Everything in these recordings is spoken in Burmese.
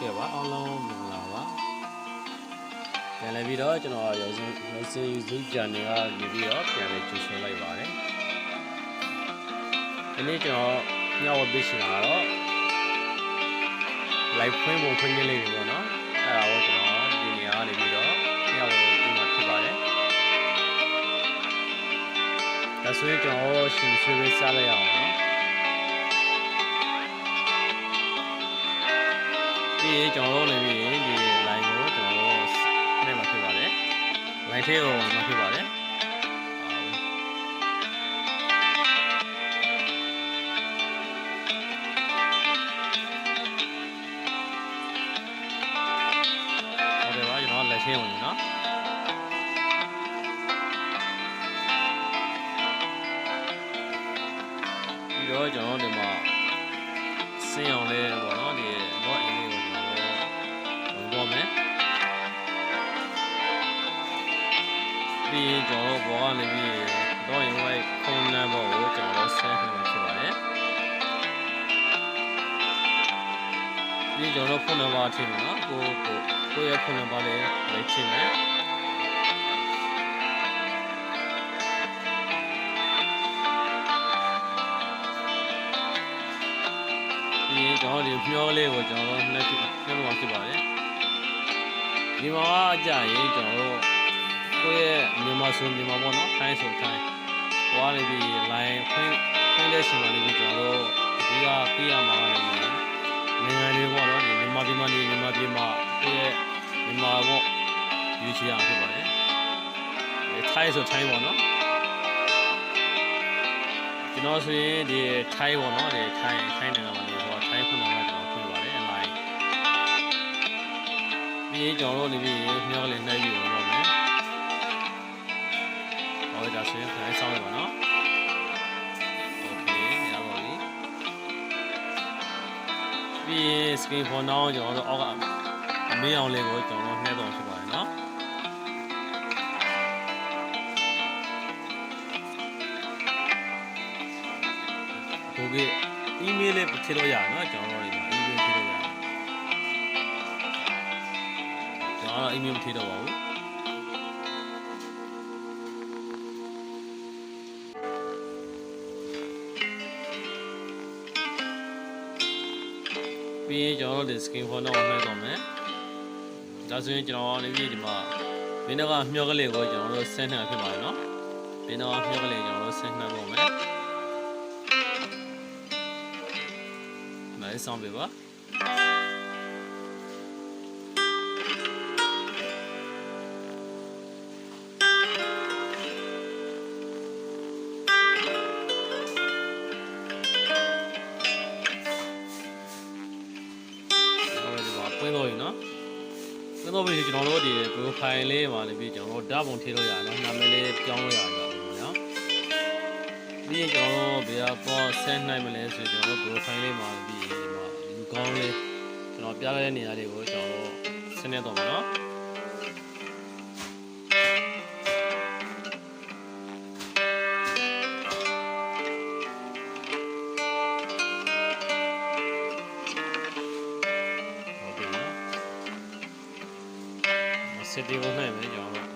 ကဲပါအားလုံးမင်္ဂလာပါပြန်လည်ပြီးတော့ကျွန်တော်ရုံစင်းရုံစင်း YouTube channel ကနေပြီးတော့ပြန်လည်ကြိုဆိုလိုက်ပါတယ်ဒီနေ့ကျွန်တော်ညဝပေးရှင်လာတော့ live ဖွင့်ပုံဖွင့်ခြင်းလေးတွေပေါ့နော်အဲ့ဒါကိုကျွန်တော်ဒီနေရာကနေပြီးတော့ညဝပေးမှာဖြစ်ပါတယ်ဒါဆိုရင်ကျွန်တော်ရှင်ဆွေးပေးစားလိုက်အောင်နော် ဒီကျွန်တော်တို့လည်းပြီးဒီ line ကိုကျွန်တော်တို့နဲ့မှာဖြစ်ပါတယ် line ထဲကိုမှာဖြစ်ပါတယ်ဟုတ်တယ်ပါကျွန်တော်လက်ချင်းဝင်နော်ပြီးတော့ကျွန်တော်ဒီမှာစင်းအောင်လေးပေါ့နော်ဒီတော့ ပြီးရင်ကျွန်တော်ဘောကနေပြီးတော့ရင်ဝိုက်ဖုန်းနံပါတ်ကိုကျွန်တော်ဆင်းနေမှာဖြစ်ပါတယ်ပြီးကျွန်တော်ဖုန်းနံပါတ်ထည့်မယ်နော်ကိုကိုကိုရဲ့ဖုန်းနံပါတ်လေးလေးထည့်မယ်ဒီကျွန်တော်ဒီမျောလေးကိုကျွန်တော်နှစ်ခုနှစ်ခုဖြစ်ပါတယ်ဒီမှာအကြရင်ကျွန်တော်တို့ ကိုယ့်ရဲ့မြန်မာဆိုမြန်မာပေါ့နော်ထိုင်းဆိုထိုင်းဟိုကနေပြီး line ဖွင့်ဖွင့်တဲ့ချိန်မှာနေပြီးကျွန်တော်တို့ဒီကပြရမှာလည်းနိုင်ငံတွေပေါ့နော်ဒီမြန်မာပြည်မှာနေမြန်မာပြည်မှာကိုယ့်ရဲ့မြန်မာပေါ့ယူချင်အောင်ဖြစ်ပါတယ်အဲထိုင်းဆိုထိုင်းပေါ့နော်ကျွန်တော်ဆိုရင်ဒီထိုင်းပေါ့နော်ဒီထိုင်းထိုင်းနိုင်ငံမှာနေဟိုထိုင်းခုနကကျွန်တော်ဖွင့်ပါတယ်အလိုက်ပြီးရင်ကျွန်တော်တို့နေပြီးမျောကလေးနှိုင်းပြီးတော့ ဟုတ်ကဲ့ဒါဆိုရင်ခဏစောင်းရပါနော်ပြီး screen for now ကျွန်တော်တို့အောက်ကအမေးအောင်လေးကိုကျွန်တော်နှဲတော်ဖြစ်ပါတယ်နော်ကိုကြီး email လေးထည့်လို့ရအောင်နော်ကျွန်တော်တို့ဒီမှာ email ထည့်လို့ရအောင်ကျွန်တော် email မထည့်တော့ပါဘူး ပြီးရင်ကျွန်တော်တို့ဒီ skin folder ကိုနှဲတော့မယ်ဒါဆိုရင်ကျွန်တော်လည်းပြည်ဒီမှာဘင်းတော့မျောကလေးကိုကျွန်တော်တို့ဆင်းနှံဖြစ်ပါတယ်နော်ဘင်းတော့မျောကလေးကျွန်တော်တို့ဆင်းနှံပုံမယ်မလေးဆောင်ပြပါ င့်တော့ရင်နော်ပွင့်တော့ပြီကျွန်တော်တို့ဒီ profile လေးမှာလည်းပြီးကျွန်တော်တို့ဓာတ်ပုံထည့်လို့ရတယ်နော်နာမည်လေးပြောင်းလို့ရတယ်ပေါ့နော်ပြီးရင်ကျွန်တော်တို့ဘယ်တော့ဆက်နိုင်မလဲဆိုကျွန်တော်တို့ profile လေးမှာပြီးဒီမှာလူကောင်းလေးကျွန်တော်ပြခဲ့တဲ့နေရာလေးကိုကျွန်တော်တို့ဆင်းနေတော့မှာနော် စက်တီကိုနိုင်မယ်ကျွန်တော်တို့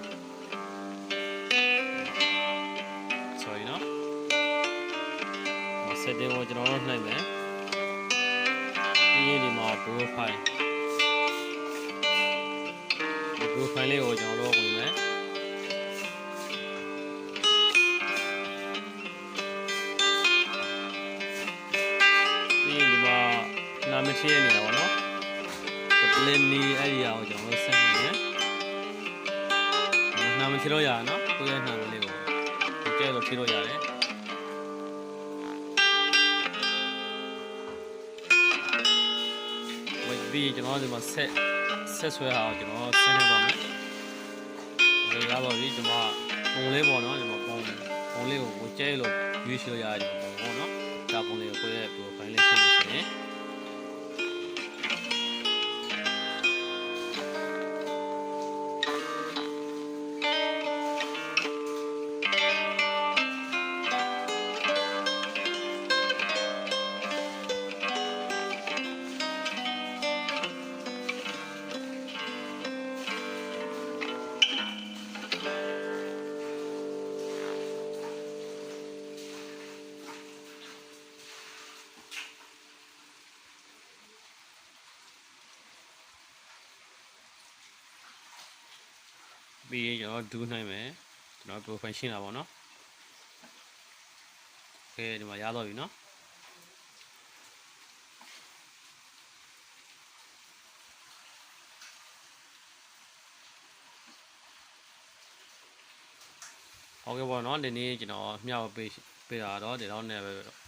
sorry နော် setting ကိုကျွန်တော်တို့နှိုက်မယ်ပြီးရင်ဒီမှာ profile ဒီ profile လေးကိုကျွန်တော်တို့ဝင်မယ်ပြီးရင်ဒီမှာနာမည်ထည့်ရနေတာပေါ့နော် play me area ကိုကျွန်တော်တို့ဆက်နေမယ် နာမည်ထည့်လို့ရတယ်နော်ကိုယ့်ရဲ့နာမည်လေးကိုဒီကဲလို့ထည့်လို့ရတယ်ဝိပြီးကျွန်တော်ဒီမှာဆက်ဆက်ဆွဲအောင်ကျွန်တော်ဆင်းနေပါမယ်။ဒီကားပါပြီဒီမှာပုံလေးပေါ့နော်ဒီမှာပုံပုံလေးကိုကိုကျဲလို့ရွေးချယ်ရတယ်ပုံပေါ့နော်။ဒါပုံလေးကိုကိုယ့်ရဲ့ profile လေးရှင်းလို့ ပြီးရင်ကျွန်တော်ဒူးနိုင်မယ်ကျွန်တော် profile ရှင်းတာပေါ့နော်ကဲဒီမှာရတော့ပြီနော်ဟုတ်ကဲ့ပေါ့နော်ဒီနေ့ကျွန်တော်မျှဝေပေးပေးတာတော့ဒီတော့နဲ့ပဲ